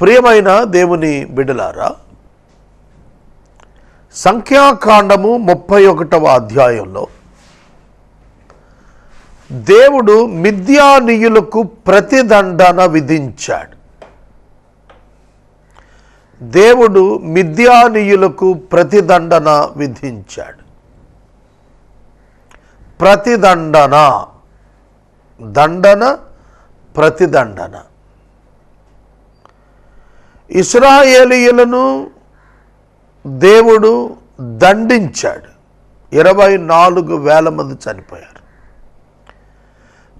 ప్రియమైన దేవుని బిడ్డలారా సంఖ్యాకాండము ముప్పై ఒకటవ అధ్యాయంలో దేవుడు మిథ్యానీయులకు ప్రతిదండన విధించాడు. దేవుడు మిథ్యానీయులకు ప్రతిదండన విధించాడు. ప్రతిదండన దండన ప్రతిదండన. ఇస్రాయేలీయులను దేవుడు దండించాడు. ఇరవై నాలుగు వేల మంది చనిపోయారు.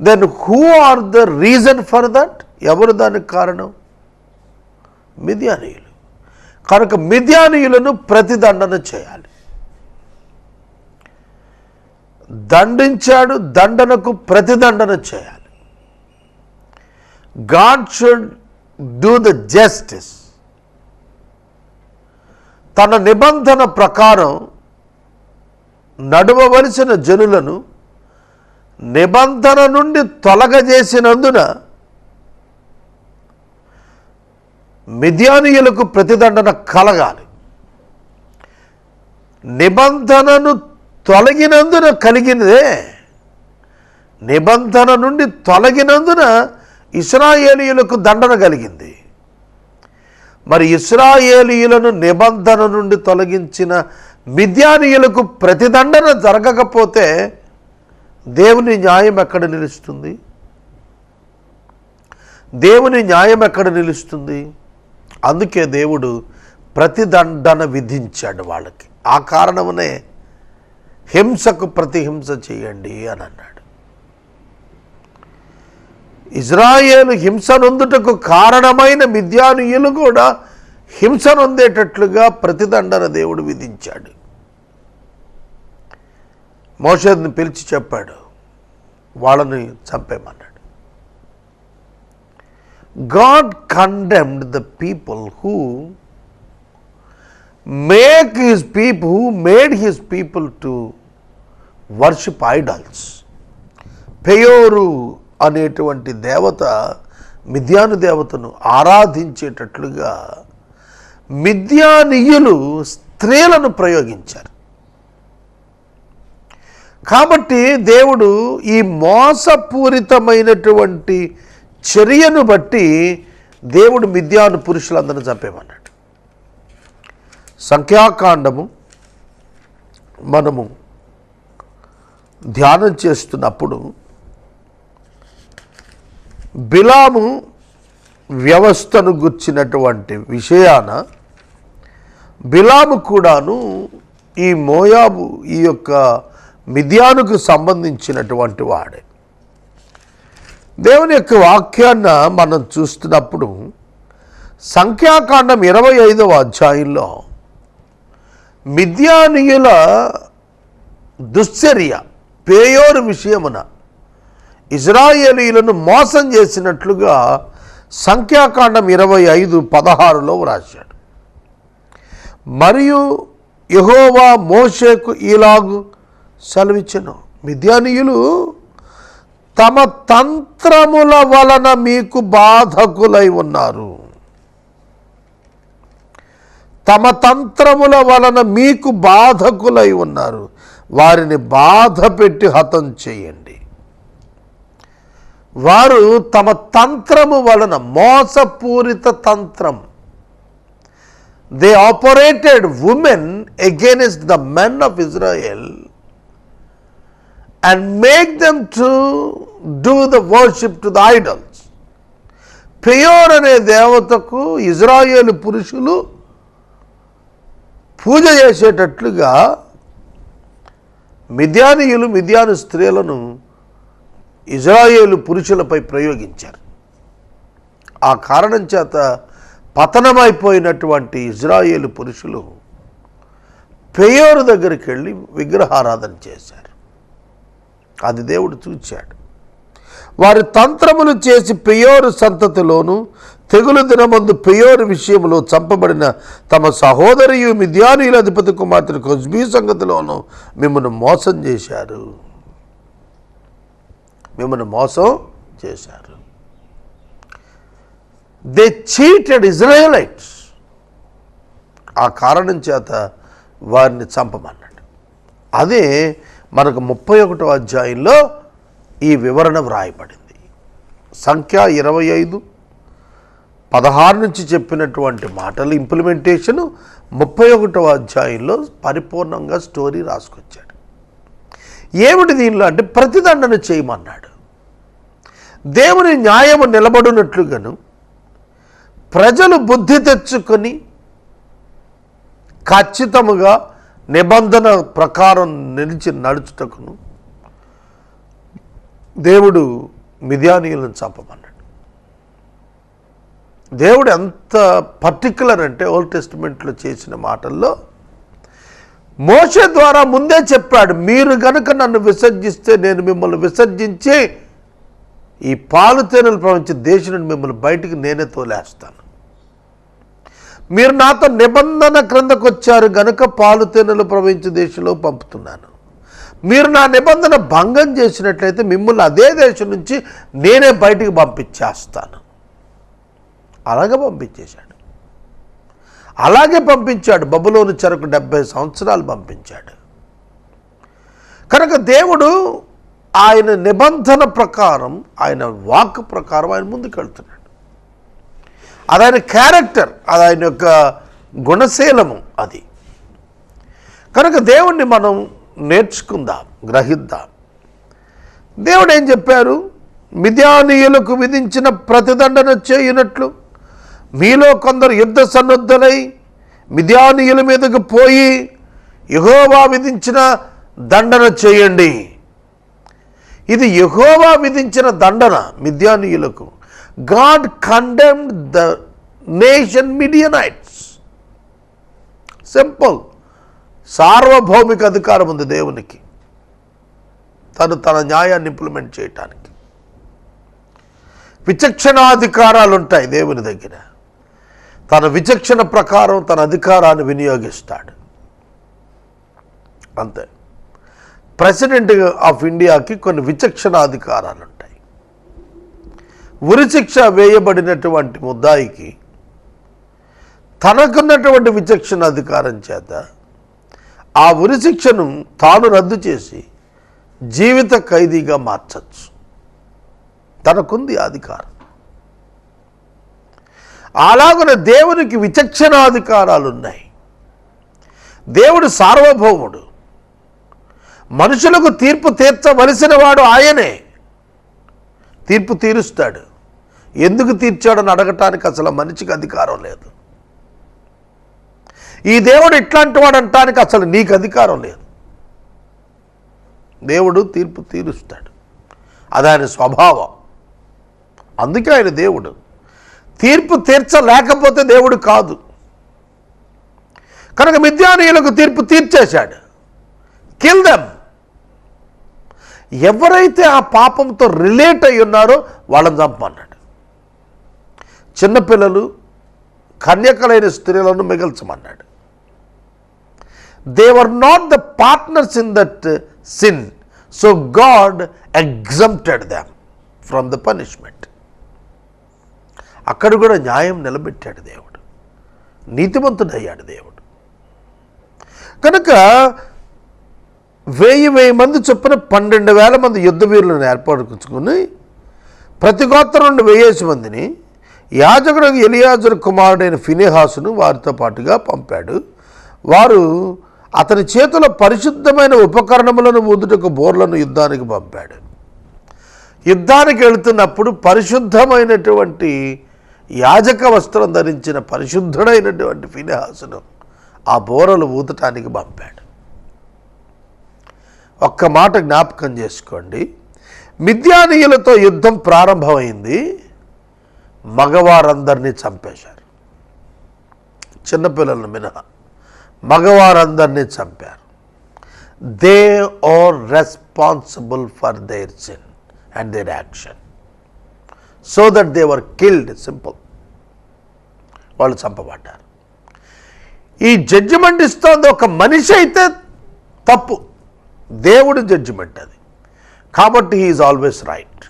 Then who are the reason for that ఎవరు దానికి కారణం? మిథ్యానీయులు కనుక మిథ్యానీయులను ప్రతిదండన చేయాలి. దండించాడు దండనకు ప్రతిదండన చేయాలి. God should do the justice తన నిబంధన ప్రకారం నడవవలసిన జనులను నిబంధన నుండి తొలగజేసినందున మిథ్యానీయులకు ప్రతిదండన కలగాలి. నిబంధనను తొలగినందున కలిగినదే నిబంధన నుండి తొలగినందున ఇస్రాయేలీయులకు దండన కలిగింది. మరి ఇస్రాయేలీయులను నిబంధన నుండి తొలగించిన మిథ్యానీయులకు ప్రతిదండన జరగకపోతే దేవుని న్యాయం ఎక్కడ నిలుస్తుంది? దేవుని న్యాయం ఎక్కడ నిలుస్తుంది? అందుకే దేవుడు ప్రతిదండన విధించాడు వాళ్ళకి. ఆ కారణమునే హింసకు ప్రతిహింస చేయండి అని అన్నాడు. ఇజ్రాయేలు హింస నొందుటకు కారణమైన మిథ్యానీయులు కూడా హింస నొందేటట్లుగా ప్రతిదండన దేవుడు విధించాడు. మోషద్ని పిలిచి చెప్పాడు వాళ్ళని చంపేమన్నాడు God condemned the people who make his people who made his people to worship idols Peor అనేటువంటి దేవత మిథ్యాను దేవతను ఆరాధించేటట్లుగా మిథ్యానీయులు స్త్రీలను ప్రయోగించారు. కాబట్టి దేవుడు ఈ మోసపూరితమైనటువంటి చర్యను బట్టి దేవుడు మిథ్యాను పురుషులందరిని చంపేమన్నాడు సంఖ్యాకాండము మనము ధ్యానం చేస్తున్నప్పుడు బిలాము వ్యవస్థను గుర్చినటువంటి విషయాన బిలాము కూడాను ఈ మోయాబు ఈ యొక్క మిథ్యానుకు సంబంధించినటువంటి వాడే. దేవుని యొక్క వాక్యాన్న మనం చూస్తున్నప్పుడు సంఖ్యాకాండం ఇరవై ఐదవ అధ్యాయంలో మిథ్యానీయుల దుశ్చర్య పేయోరు విషయమున ఇజ్రాయేలీలను మోసం చేసినట్లుగా సంఖ్యాకాండం ఇరవై ఐదు పదహారులో వ్రాశాడు. మరియు యహోవా మోషేకు ఇలాగు సెలవిచ్చను. మిథ్యానీయులు తమ తంత్రముల వలన మీకు బాధకులై ఉన్నారు. తమ తంత్రముల వలన మీకు బాధకులై ఉన్నారు. వారిని బాధ పెట్టి హతం చేయండి. వారు తమ తంత్రము వలన మోసపూరిత తంత్రం. They operated women against the men of Israel and make them to do the worship to the idols Peor అనే దేవతకు ఇజ్రాయేల్ పురుషులు పూజ చేసేటట్లుగా మిథ్యానీయులు మిథ్యాను స్త్రీలను ఇజ్రాయేలు పురుషులపై ప్రయోగించారు. ఆ కారణం చేత పతనమైపోయినటువంటి ఇజ్రాయేలు పురుషులు పెయోరు దగ్గరికి వెళ్ళి విగ్రహారాధన చేశారు. అది దేవుడు చూచాడు. వారి తంత్రములు చేసి పెయోరు సంతతిలోను తెగులు దినమందు పెయోరు విషయంలో చంపబడిన తమ సహోదరియు మిథ్యానీయుల అధిపతి కుమార్తె కొజ్బీ సంగతిలోనూ మిమ్మల్ని మోసం చేశారు. మిమ్మల్ని మోసం చేశారు. దే చీటెడ్ ఇజ్రాయలైట్స్ ఆ కారణం చేత వారిని చంపమన్నాడు. అదే మనకు ముప్పై ఒకటో అధ్యాయంలో ఈ వివరణ వ్రాయబడింది. సంఖ్య ఇరవై ఐదు. పదహారు నుంచి చెప్పినటువంటి మాటలు ఇంప్లిమెంటేషను ముప్పై ఒకటవ అధ్యాయంలో పరిపూర్ణంగా స్టోరీ రాసుకొచ్చాడు. ఏమిటి దీనిలో అంటే ప్రతిదండన చేయమన్నాడు. దేవుని న్యాయము నిలబడినట్లుగాను ప్రజలు బుద్ధి తెచ్చుకొని ఖచ్చితముగా నిబంధన ప్రకారం నిలిచి నడుచుటకును దేవుడు మిథ్యానీయులను చంపమన్నాడు. దేవుడు ఎంత పర్టికులర్ అంటే ఓల్డ్ టెస్టిమెంట్లో చేసిన మాటల్లో మోష ద్వారా ముందే చెప్పాడు మీరు గనుక నన్ను విసర్జిస్తే నేను మిమ్మల్ని విసర్జించి ఈ పాలు తేనెలు ప్రవహించే దేశం నుండి మిమ్మల్ని బయటికి నేనే తోలేస్తాను. మీరు నాతో నిబంధన క్రిందకు వచ్చారు గనుక పాలు తేనెలు ప్రవహించే దేశంలో పంపుతున్నాను. మీరు నా నిబంధన భంగం చేసినట్లయితే మిమ్మల్ని అదే దేశం నుంచి నేనే బయటికి పంపించేస్తాను. అలాగే పంపించేశాడు. అలాగే పంపించాడు. బబులోని చెరకు డెబ్బై సంవత్సరాలు పంపించాడు. కనుక దేవుడు ఆయన నిబంధన ప్రకారం ఆయన వాక్ ప్రకారం ఆయన ముందుకెళ్తున్నాడు. అది ఆయన క్యారెక్టర్ అది ఆయన యొక్క గుణశీలము అది. కనుక దేవుణ్ణి మనం నేర్చుకుందాం గ్రహిద్దాం. దేవుడు ఏం చెప్పారు? మిథ్యానీయులకు విధించిన ప్రతిదండన చేయునట్లు మీలో కొందరు యుద్ధ సన్నద్ధులై మిథ్యానీయుల మీదకు పోయి యహోవా విధించిన దండన చేయండి. ఇది యహోవా విధించిన దండన మిథ్యానీయులకు God condemned the nation Midianites simple సార్వభౌమిక అధికారం ఉంది దేవునికి. తను తన న్యాయాన్ని ఇంప్లిమెంట్ చేయటానికి. విచక్షణాధికారాలు ఉంటాయి దేవుని దగ్గర. తన విచక్షణ ప్రకారం తన అధికారాన్ని వినియోగిస్తాడు. అంతే. ప్రెసిడెంట్ ఆఫ్ ఇండియాకి కొన్ని విచక్షణ అధికారాలు ఉంటాయి ఉరిశిక్ష వేయబడినటువంటి ముద్దాయికి తనకున్నటువంటి విచక్షణ అధికారం చేత ఆ ఉరిశిక్షను తాను రద్దు చేసి జీవిత ఖైదీగా మార్చచ్చు. తనకుంది అధికారం. అలాగున దేవునికి విచక్షణాధికారాలు ఉన్నాయి దేవుడు సార్వభౌముడు. మనుషులకు తీర్పు తీర్చవలసిన వాడు ఆయనే. తీర్పు తీరుస్తాడు. ఎందుకు తీర్చాడని అడగటానికి అసలు మనిషికి అధికారం లేదు. ఈ దేవుడు ఇట్లాంటి వాడు అంటానికి అసలు నీకు అధికారం లేదు. దేవుడు తీర్పు తీరుస్తాడు. అది ఆయన స్వభావం. అందుకే ఆయన దేవుడు. తీర్పు తీర్చలేకపోతే దేవుడు కాదు. కనుక మిద్యానీయులకు తీర్పు తీర్చేశాడు. కిల్ దెమ్ ఎవరైతే ఆ పాపంతో రిలేట్ అయి ఉన్నారో వాళ్ళని చంపమన్నాడు. చిన్నపిల్లలు కన్యకలైన స్త్రీలను మిగల్చమన్నాడు. They were not the partners in that sin so God exempted them from the punishment అక్కడ కూడా న్యాయం నిలబెట్టాడు దేవుడు. నీతిమంతుడయ్యాడు దేవుడు. కనుక వెయ్యి వెయ్యి మంది చొప్పున పన్నెండు వేల మంది యుద్ధ వీరులను ఏర్పడుకుని ప్రతి గోత్రం నుండి వెయ్యేసి మందిని యాజకుడు ఎలియాజరు కుమారుడైన ఫినేహాసును వారితో పాటుగా పంపాడు. వారు అతని చేతిలో పరిశుద్ధమైన ఉపకరణములను ఊదుటకు బోర్లను యుద్ధానికి పంపాడు. యుద్ధానికి వెళుతున్నప్పుడు పరిశుద్ధమైనటువంటి యాజక వస్త్రం ధరించిన పరిశుద్ధుడైనటువంటి ఫినిహాసును ఆ బోరలు ఊతటానికి పంపాడు. ఒక్క మాట జ్ఞాపకం చేసుకోండి. మిథ్యానీయులతో యుద్ధం ప్రారంభమైంది. మగవారందరినీ చంపేశారు. చిన్నపిల్లలను మినహా మగవారందరినీ చంపారు. They are responsible for their sin and their action so that they were killed simple. వాళ్ళు చంపబడ్డారు. ఈ జడ్జిమెంట్ ఇస్తోంది ఒక మనిషి అయితే తప్పు. దేవుడి జడ్జిమెంట్ అది. కాబట్టి హీఈస్ ఆల్వేస్ రైట్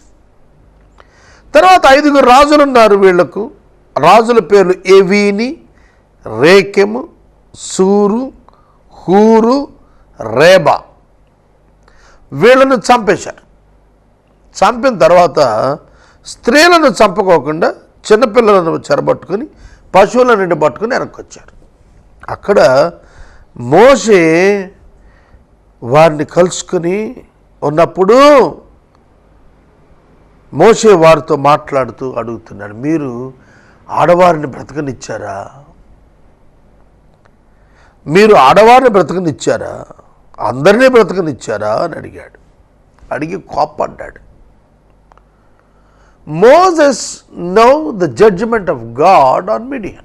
తర్వాత ఐదుగురు రాజులు ఉన్నారు వీళ్ళకు రాజుల పేర్లు ఎవీని రేకెము సూరు హూరు రేబా. వీళ్ళను చంపేశారు. చంపిన తర్వాత స్త్రీలను చంపుకోకుండా చిన్నపిల్లలను చెరబట్టుకుని పశువులను పట్టుకుని వెనక్కొచ్చారు. అక్కడ మోసే వారిని కలుసుకుని ఉన్నప్పుడు మోసే వారితో మాట్లాడుతూ అడుగుతున్నాడు మీరు ఆడవారిని బ్రతకనిచ్చారా? మీరు ఆడవారిని బ్రతకనిచ్చారా? అందరినీ బ్రతకనిచ్చారా? అని అడిగాడు. అడిగి కోప్పడ్డాడు. Moses know the judgement of God on media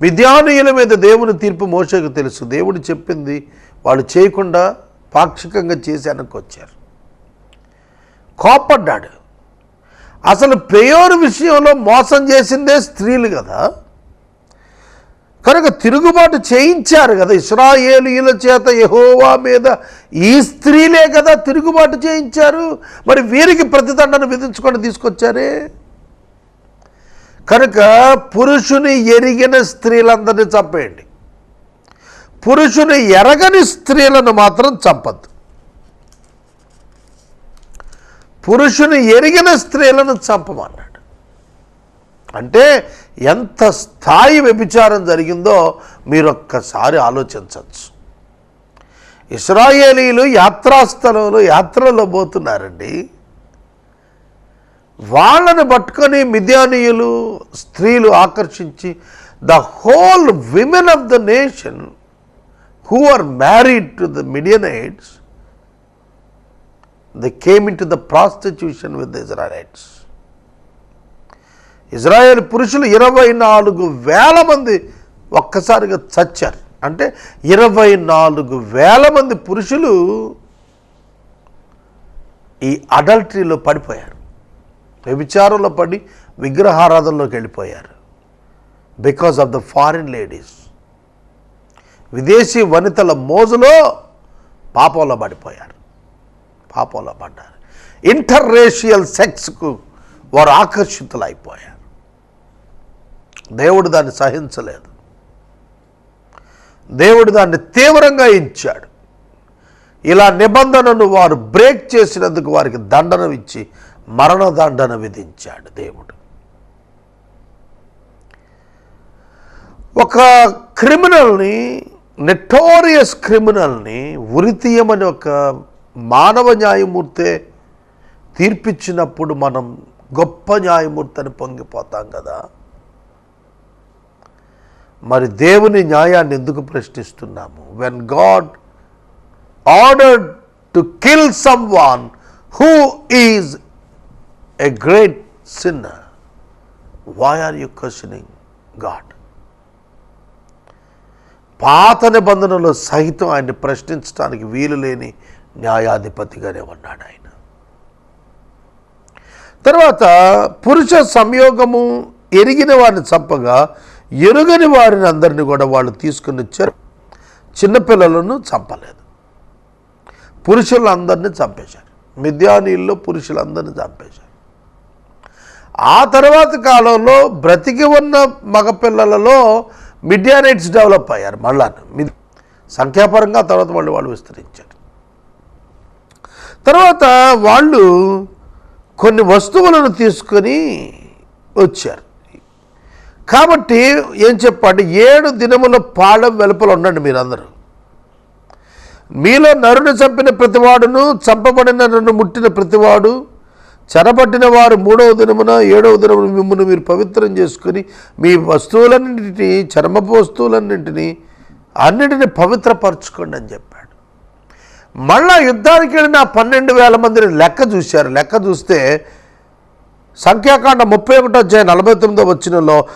విద్యానుయుల మీద దేవుని తీర్పు మోసకు తెలుసు. దేవుడు చెప్పింది వాళ్ళు చేయకుండా పాక్షికంగా చేసి అనుకొచ్చారు వచ్చారు కోప్పడ్డాడు. అసలు పేయోరు విషయంలో మోసం చేసిందే స్త్రీలు కదా. కనుక తిరుగుబాటు చేయించారు కదా ఇస్రాయేలీల చేత యహోవా మీద. ఈ స్త్రీలే కదా తిరుగుబాటు చేయించారు. మరి వీరికి ప్రతిదండను విధించుకొని తీసుకొచ్చారే? కనుక పురుషుని ఎరిగిన స్త్రీలందరినీ చంపేయండి. పురుషుని ఎరగని స్త్రీలను మాత్రం చంపద్దు. పురుషుని ఎరిగిన స్త్రీలను చంపమన్నాడు. అంటే ఎంత స్థాయి వ్యభిచారం జరిగిందో మీరు ఒక్కసారి ఆలోచించవచ్చు. ఇస్రాయేలీలు యాత్రాస్థలంలో యాత్రలో పోతున్నారండి. వాళ్ళని పట్టుకొని మిథ్యానీయులు స్త్రీలు ఆకర్షించి the whole women of the nation who are married to the Midianites the came into the prostitution with the Israelites Israel పురుషులు ఇరవై నాలుగు వేల మంది ఒక్కసారిగా చచ్చారు. అంటే ఇరవై నాలుగు వేల మంది పురుషులు ఈ అడల్టరీలో పడిపోయారు. వ్యభిచారంలో పడి విగ్రహారాధనలోకి వెళ్ళిపోయారు. Because of the foreign ladies విదేశీ వనితల మోజులో పాపంలో పడిపోయారు. పాపంలో పడ్డారు. ఇంటర్రేషియల్ సెక్స్కు వారు ఆకర్షితులైపోయారు. దేవుడు దాన్ని సహించలేదు. దేవుడు దాన్ని తీవ్రంగా ఇచ్చాడు. ఇలా నిబంధనను వారు బ్రేక్ చేసినందుకు వారికి దండన ఇచ్చి మరణదండన విధించాడు దేవుడు. ఒక క్రిమినల్ని నెటోరియస్ క్రిమినల్ని ఉరితీయమని ఒక మానవ న్యాయమూర్తే తీర్పిచ్చినప్పుడు మనం గొప్ప న్యాయమూర్తి అని పొంగిపోతాం కదా. మరి దేవుని న్యాయాన్ని ఎందుకు ప్రశ్నిస్తున్నాము? When God ordered to kill someone who is a great sinner why are you questioning God పాత నిబంధనలో సహితం ఆయన్ని ప్రశ్నించడానికి వీలు లేని న్యాయాధిపతిగానే ఉన్నాడు ఆయన. తర్వాత పురుష సంయోగము ఎరిగిన వారిని చంపగా ఎరుగని వారిని అందరినీ కూడా వాళ్ళు తీసుకుని వచ్చారు. చిన్నపిల్లలను చంపలేదు. పురుషులందరినీ చంపేశారు. మిథ్యానీల్లో పురుషులందరినీ చంపేశారు. ఆ తర్వాత కాలంలో బ్రతికి ఉన్న మగపిల్లలలో మిడియానైట్స్ డెవలప్ అయ్యారు మళ్ళా. సంఖ్యాపరంగా తర్వాత వాళ్ళు వాళ్ళు విస్తరించారు. తర్వాత వాళ్ళు కొన్ని వస్తువులను తీసుకొని వచ్చారు. కాబట్టి ఏం చెప్పండి? ఏడు దినముల పాళెం వెలుపల ఉండండి మీరందరూ. మీలో నరుని చంపిన ప్రతివాడును చంపబడిన నన్ను ముట్టిన ప్రతివాడు చెరపట్టిన వారు మూడవ దినమున ఏడవ దినమున మిమ్మల్ని మీరు పవిత్రం చేసుకుని మీ వస్తువులన్నింటినీ చర్మపు వస్తువులన్నింటినీ అన్నిటిని పవిత్రపరచుకోండి అని చెప్పాడు. మళ్ళా యుద్ధానికి వెళ్ళిన ఆ పన్నెండు వేల మందిని లెక్క చూశారు. లెక్క చూస్తే సంఖ్యాకాండ ముప్పై ఒకటో అధ్యాయ నలభై తొమ్మిదో వచ్చినలో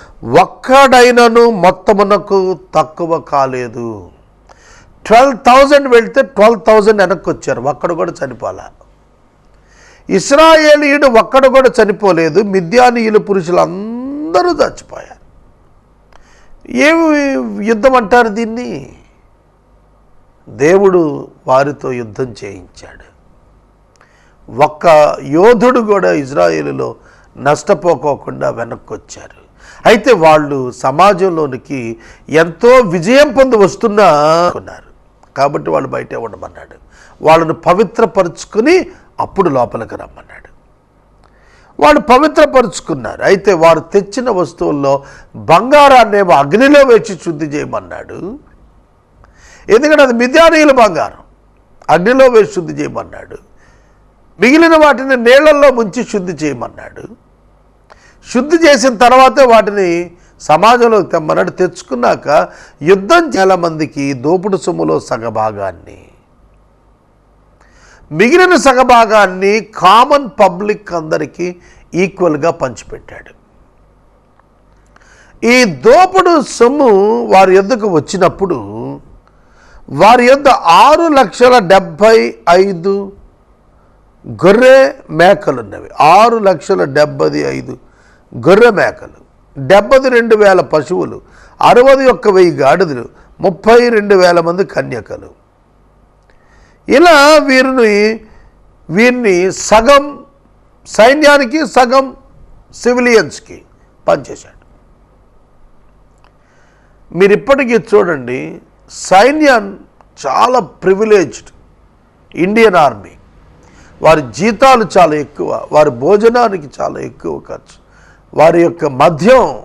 ఒక్కడైనను మొత్తమునకు తక్కువ కాలేదు. ట్వెల్వ్ థౌజండ్ వెళ్తే ట్వెల్వ్ థౌజండ్ వెనక్కి వచ్చారు ఒక్కడు కూడా చనిపోలే. ఇస్రాయేలీయుడు ఒక్కడు కూడా చనిపోలేదు మిద్యానీయులు పురుషులందరూ చచ్చిపోయారు. ఏమి యుద్ధం అంటారు దీన్ని? దేవుడు వారితో యుద్ధం చేయించాడు. ఒక్క యోధుడు కూడా ఇజ్రాయేలులో నష్టపోకోకుండా వెనక్కి వచ్చారు అయితే వాళ్ళు సమాజంలోనికి ఎంతో విజయం పొంది వస్తున్నా ఉన్నారు కాబట్టి వాళ్ళు బయటే ఉండమన్నాడు. వాళ్ళను పవిత్రపరుచుకుని అప్పుడు లోపలికి రమ్మన్నాడు. వాళ్ళు పవిత్రపరుచుకున్నారు. అయితే వారు తెచ్చిన వస్తువుల్లో బంగారాన్నేమో అగ్నిలో వేచి శుద్ధి చేయమన్నాడు. ఎందుకంటే అది మిథ్యానీయుల బంగారం. అగ్నిలో వేసి శుద్ధి చేయమన్నాడు. మిగిలిన వాటిని నీళ్ళలో ముంచి శుద్ధి చేయమన్నాడు. శుద్ధి చేసిన తర్వాతే వాటిని సమాజంలో తెమ్మన్నాడు. తెచ్చుకున్నాక యుద్ధం చాలామందికి దోపుడు సొమ్ములో సగభాగాన్ని. మిగిలిన సగభాగాన్ని కామన్ పబ్లిక్ అందరికీ ఈక్వల్గా పంచిపెట్టాడు. ఈ దోపుడు సొమ్ము వారి యొద్దకు వచ్చినప్పుడు వారి యొద్ద ఆరు లక్షల డెబ్భై ఐదు గొర్రె మేకలు ఉన్నవి ఆరు లక్షల డెబ్బది ఐదు గొర్రె మేకలు. డెబ్బది రెండు వేల పశువులు అరవై ఒక్క వెయ్యి గాడిదలు ముప్పై రెండు వేల మంది కన్యకలు. ఇలా వీరిని వీరిని సగం సైన్యానికి సగం సివిలియన్స్కి పనిచేశాడు మీరు ఇప్పటికీ చూడండి సైన్యం చాలా ప్రివిలేజ్డ్ ఇండియన్ ఆర్మీ. వారి జీతాలు చాలా ఎక్కువ వారి భోజనానికి చాలా ఎక్కువ ఖర్చు. వారి యొక్క మద్యం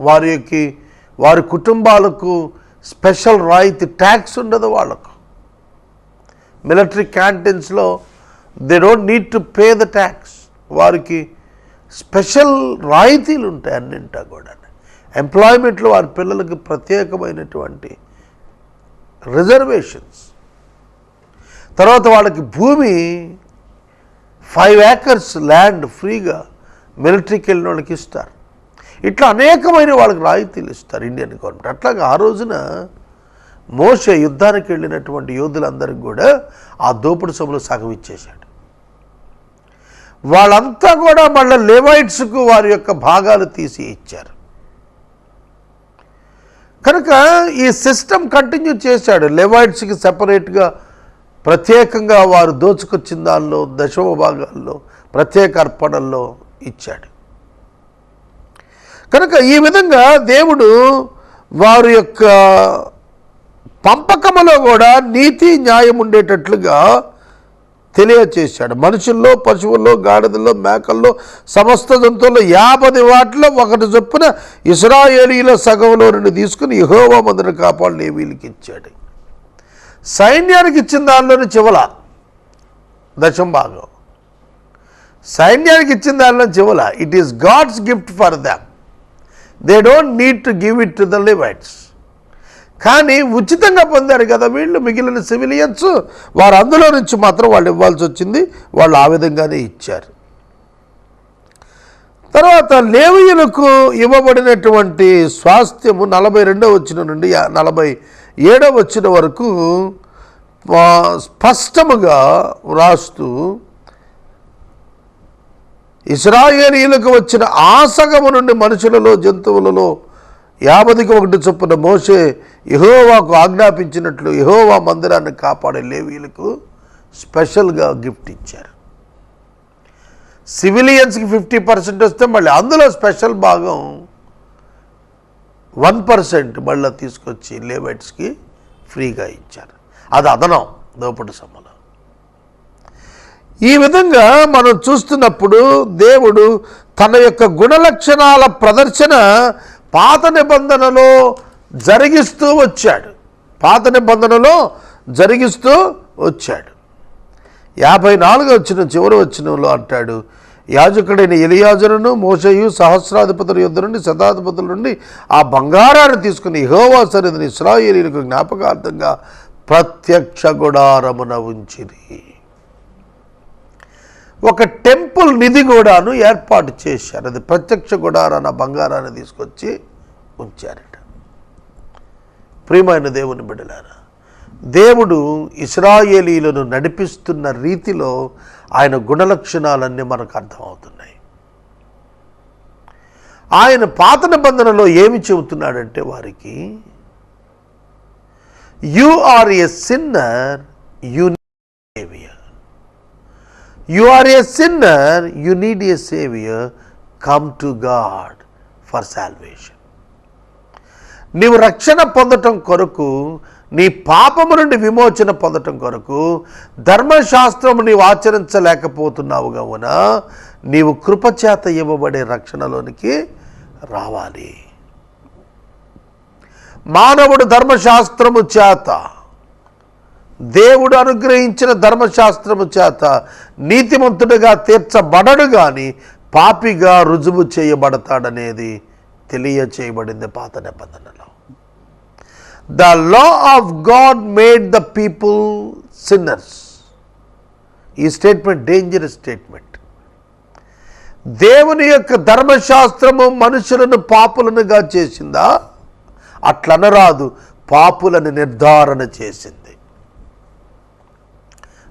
వారి యొక్క వారి కుటుంబాలకు స్పెషల్ రాయితీ ట్యాక్స్ ఉండదు వాళ్ళకు. Military క్యాంటీన్స్లో they don't need to pay the tax. వారికి స్పెషల్ రాయితీలు ఉంటాయి అన్నింటా కూడా. ఎంప్లాయ్మెంట్లో వారి పిల్లలకు ప్రత్యేకమైనటువంటి రిజర్వేషన్స్. తర్వాత వాళ్ళకి భూమి ఫైవ్ ఏకర్స్ ల్యాండ్ ఫ్రీగా మిలిటరీకి వెళ్ళిన వాళ్ళకి ఇస్తారు. ఇట్లా అనేకమైన వాళ్ళకి రాయితీలు ఇస్తారు ఇండియన్ గవర్నమెంట్. అట్లాగే ఆ రోజున మోసే యుద్ధానికి వెళ్ళినటువంటి యోధులందరికీ కూడా ఆ దోపుడు సభలో సగం ఇచ్చేశాడు. వాళ్ళంతా కూడా మళ్ళీ లెవైట్స్కు వారి యొక్క భాగాలు తీసి ఇచ్చారు. కనుక ఈ సిస్టమ్ కంటిన్యూ చేశాడు. లెవైట్స్కి సపరేట్గా ప్రత్యేకంగా వారు దోచుకొచ్చిన దానిలో దశమ భాగాల్లో ప్రత్యేక అర్పణల్లో ఇచ్చాడు. కనుక ఈ విధంగా దేవుడు వారి యొక్క పంపకములో కూడా నీతి న్యాయం ఉండేటట్లుగా తెలియచేశాడు. మనుషుల్లో పశువుల్లో గాడిదల్లో మేకల్లో సమస్త జంతువుల్లో యాభై వాటిలో ఒకటి చొప్పున ఇస్రాయేలీల సగంలో నుండి తీసుకుని యహోవా మందుని కాపాడు లేవీలకి ఇచ్చాడు. సైన్యానికి ఇచ్చిన దానిలోని చివల దశం భాగం సైన్యానికి ఇచ్చిన దానిలో చివల it is God's gift for them they don't need to give it to the Levites కానీ ఉచితంగా పొందారు కదా వీళ్ళు మిగిలిన సివిలియన్స్. వారు అందులో నుంచి మాత్రం వాళ్ళు ఇవ్వాల్సి వచ్చింది వాళ్ళు ఆ విధంగానే ఇచ్చారు. తర్వాత లేవీయులకు ఇవ్వబడినటువంటి స్వాస్థ్యము నలభై రెండో వచ్చిన నుండి నలభై ఏడవ వచ్చిన వరకు స్పష్టముగా వ్రాస్తూ ఇస్రాయేలీలకు వచ్చిన ఆసగము నుండి మనుషులలో జంతువులలో యాభదికి ఒకటి చొప్పున మోసే యహోవాకు ఆజ్ఞాపించినట్లు యహోవా మందిరాన్ని కాపాడే లేవీలకు స్పెషల్గా గిఫ్ట్ ఇచ్చారు. సివిలియన్స్కి ఫిఫ్టీ పర్సెంట్ వస్తే మళ్ళీ అందులో స్పెషల్ భాగం వన్ పర్సెంట్ మళ్ళీ తీసుకొచ్చి లేబర్స్కి ఫ్రీగా ఇచ్చారు. అది అదనం దోపటి సమ్మలో ఈ విధంగా మనం చూస్తున్నప్పుడు దేవుడు తన యొక్క గుణలక్షణాల ప్రదర్శన పాత నిబంధనలో జరిగిస్తూ వచ్చాడు. పాత నిబంధనలో జరిగిస్తూ వచ్చాడు. యాభై నాలుగు వచ్చిన చివరి వచ్చినంలో అంటాడు యాజకుడైన ఎలియాజరును మోషయు సహస్రాధిపతుల యుద్ధ నుండి శతాధిపతుల నుండి ఆ బంగారాన్ని తీసుకుని హోవా సరిధిని ఇస్రాయేలీలకు జ్ఞాపకార్థంగా ప్రత్యక్ష గుడారమున ఉంచిరి. ఒక టెంపుల్ నిధి కూడాను ఏర్పాటు చేశారు. అది ప్రత్యక్ష గుడారాన బంగారాన్ని తీసుకొచ్చి ఉంచారట. ప్రియమైన దేవుని బిడ్డలారా దేవుడు ఇస్రాయేలీలను నడిపిస్తున్న రీతిలో ఆయన గుణలక్షణాలన్నీ మనకు అర్థమవుతున్నాయి. ఆయన పాత నిబంధనలో ఏమి చెబుతున్నాడంటే వారికి you are a sinner you saviour you are a sinner you need a saviour come to God for salvation నీవు రక్షణ పొందటం కొరకు నీ పాపము నుండి విమోచన పొందటం కొరకు ధర్మశాస్త్రము నీవు ఆచరించలేకపోతున్నావు కావున నీవు కృపచేత ఇవ్వబడే రక్షణలోనికి రావాలి. మానవుడు ధర్మశాస్త్రము చేత దేవుడు అనుగ్రహించిన ధర్మశాస్త్రము చేత నీతిమంతుడిగా తీర్చబడడు కానీ పాపిగా రుజువు చేయబడతాడనేది తెలియచేయబడింది పాత నిబంధనలో. The law of God made the people sinners ఈ స్టేట్మెంట్ డేంజరస్ స్టేట్మెంట్ దేవుని యొక్క ధర్మశాస్త్రము మనుషులను పాపులనుగా చేసిందా? అట్లనరాదు పాపులను నిర్ధారణ చేసింది.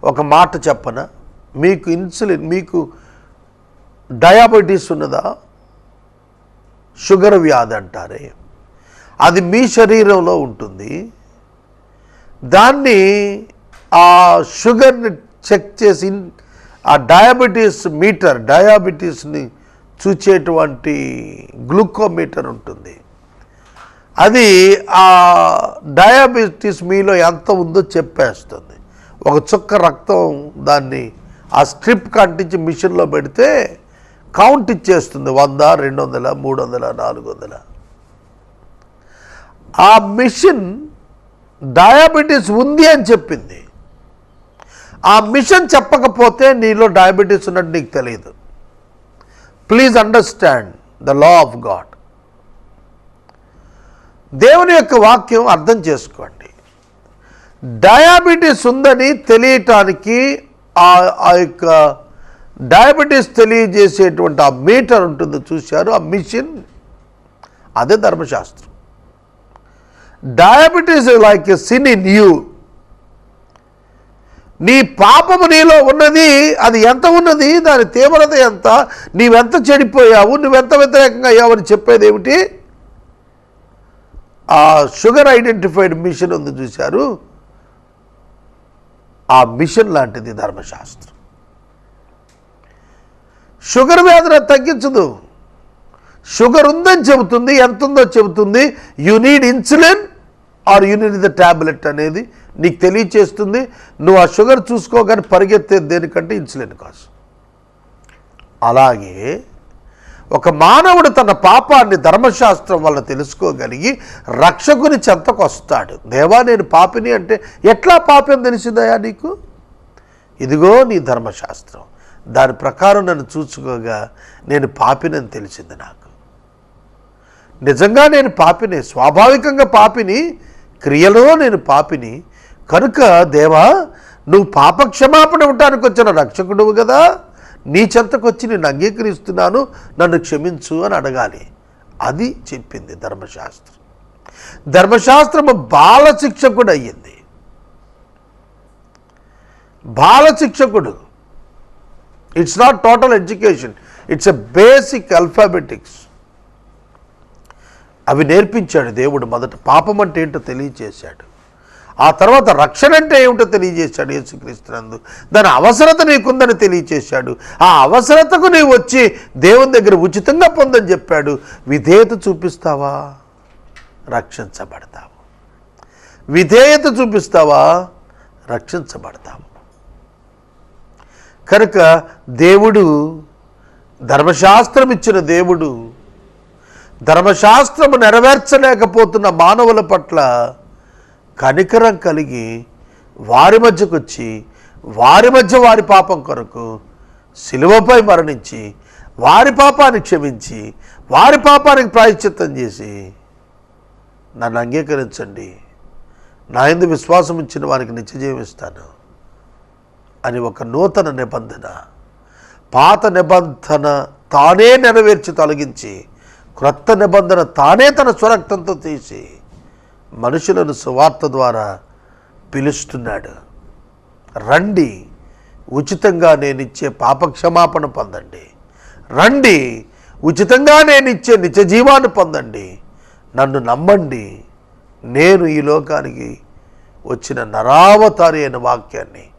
ఒక మాట చెప్పన? మీకు ఇన్సులిన్ మీకు డయాబెటీస్ ఉన్నదా? షుగర్ వ్యాధి అంటారే. అది మీ శరీరంలో ఉంటుంది. దాన్ని ఆ షుగర్ని చెక్ చేసి ఆ డయాబెటీస్ మీటర్ డయాబెటీస్ని చూచేటువంటి గ్లూకోమీటర్ ఉంటుంది. అది ఆ డయాబెటీస్ మీలో ఎంత ఉందో చెప్పేస్తుంది. ఒక చుక్క రక్తం దాన్ని ఆ స్ట్రిప్ కంటించి మిషన్లో పెడితే కౌంట్ ఇచ్చేస్తుంది వంద రెండు వందల మూడు వందల నాలుగు వందల. ఆ మిషన్ డయాబెటీస్ ఉంది అని చెప్పింది. ఆ మిషన్ చెప్పకపోతే నీలో డయాబెటీస్ ఉన్నట్టు నీకు తెలియదు. Please understand the law of God దేవుని యొక్క వాక్యం అర్థం చేసుకోండి. డయాబెటీస్ ఉందని తెలియటానికి ఆ ఆ యొక్క డయాబెటీస్ తెలియజేసేటువంటి ఆ మీటర్ ఉంటుంది చూశారు ఆ మిషన్. అదే ధర్మశాస్త్రం. Diabetes like a sin in you నీ పాపము నీలో ఉన్నది అది ఎంత ఉన్నది దాని తీవ్రత ఎంత నీవెంత చెడిపోయావు నువ్వెంత వ్యతిరేకంగా అయ్యావని చెప్పేది ఏమిటి? ఆ షుగర్ ఐడెంటిఫైడ్ మిషన్ ఉంది చూశారు. ఆ మిషన్ లాంటిది ధర్మశాస్త్రం. షుగర్ వ్యాధిని తగ్గించదు. షుగర్ ఉందని చెబుతుంది ఎంత ఉందో చెబుతుంది. You need insulin or unit the tablet అనేది నీకు తెలియచేస్తుంది. నువ్వు ఆ షుగర్ చూసుకోగానే పరిగెత్తేది దేనికంటే ఇన్సులిన్ కోసం అలాగే ఒక మానవుడు తన పాపాన్ని ధర్మశాస్త్రం వల్ల తెలుసుకోగలిగి రక్షకుని చెంతకు వస్తాడు. దేవా నేను పాపిని అంటే ఎట్లా పాపం తెలిసిందయా నీకు? ఇదిగో నీ ధర్మశాస్త్రం. దాని ప్రకారం నన్ను చూసుకోగా నేను పాపినని తెలిసింది నాకు. నిజంగా నేను పాపిని స్వాభావికంగా పాపిని క్రియలో నేను పాపిని. కనుక దేవా నువ్వు పాప క్షమాపణ ఇవ్వటానికి వచ్చిన రక్షకుడువు కదా. నీ చెంతకు వచ్చి నేను అంగీకరిస్తున్నాను. నన్ను క్షమించు అని అడగాలి. అది చెప్పింది ధర్మశాస్త్రం. ధర్మశాస్త్రము బాల శిక్షకుడు అయ్యింది బాల శిక్షకుడు it's not total education it's a basic alphabetics అవి నేర్పించాడు దేవుడు మొదట. పాపం అంటే ఏంటో తెలియచేశాడు. ఆ తర్వాత రక్షణ అంటే ఏమిటో తెలియజేశాడు యేసుక్రీస్తునందు. దాని అవసరత నీకుందని తెలియచేశాడు. ఆ అవసరతకు నీవు వచ్చి దేవుని దగ్గర ఉచితంగా పొందని చెప్పాడు. విధేయత చూపిస్తావా? రక్షించబడతావు. విధేయత చూపిస్తావా? రక్షించబడతావు. కనుక దేవుడు ధర్మశాస్త్రం ఇచ్చిన దేవుడు ధర్మశాస్త్రము నెరవేర్చలేకపోతున్న మానవుల పట్ల కనికరం కలిగి వారి మధ్యకు వచ్చి వారి మధ్య వారి పాపం కొరకు శిలువపై మరణించి వారి పాపాన్ని క్షమించి వారి పాపానికి ప్రాయశ్చిత్తం చేసి నన్ను అంగీకరించండి. నా ఎందు విశ్వాసం ఇచ్చిన వారికి నిత్యజీవం ఇస్తాను అని ఒక నూతన నిబంధన. పాత నిబంధన తానే నెరవేర్చి తొలగించి క్రొత్త నిబంధన తానే తన స్వరక్తంతో తీసి మనుషులను సువార్త ద్వారా పిలుస్తున్నాడు. రండి ఉచితంగా నేనిచ్చే పాపక్షమాపణ పొందండి. రండి ఉచితంగా నేనిచ్చే నిత్య జీవాన్ని పొందండి. నన్ను నమ్మండి నేను ఈ లోకానికి వచ్చిన నరావతారి అయిన వాక్యాన్ని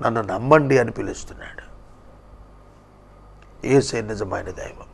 నన్ను నమ్మండి అని పిలుస్తున్నాడు. ఏసే నిజమైన దైవం.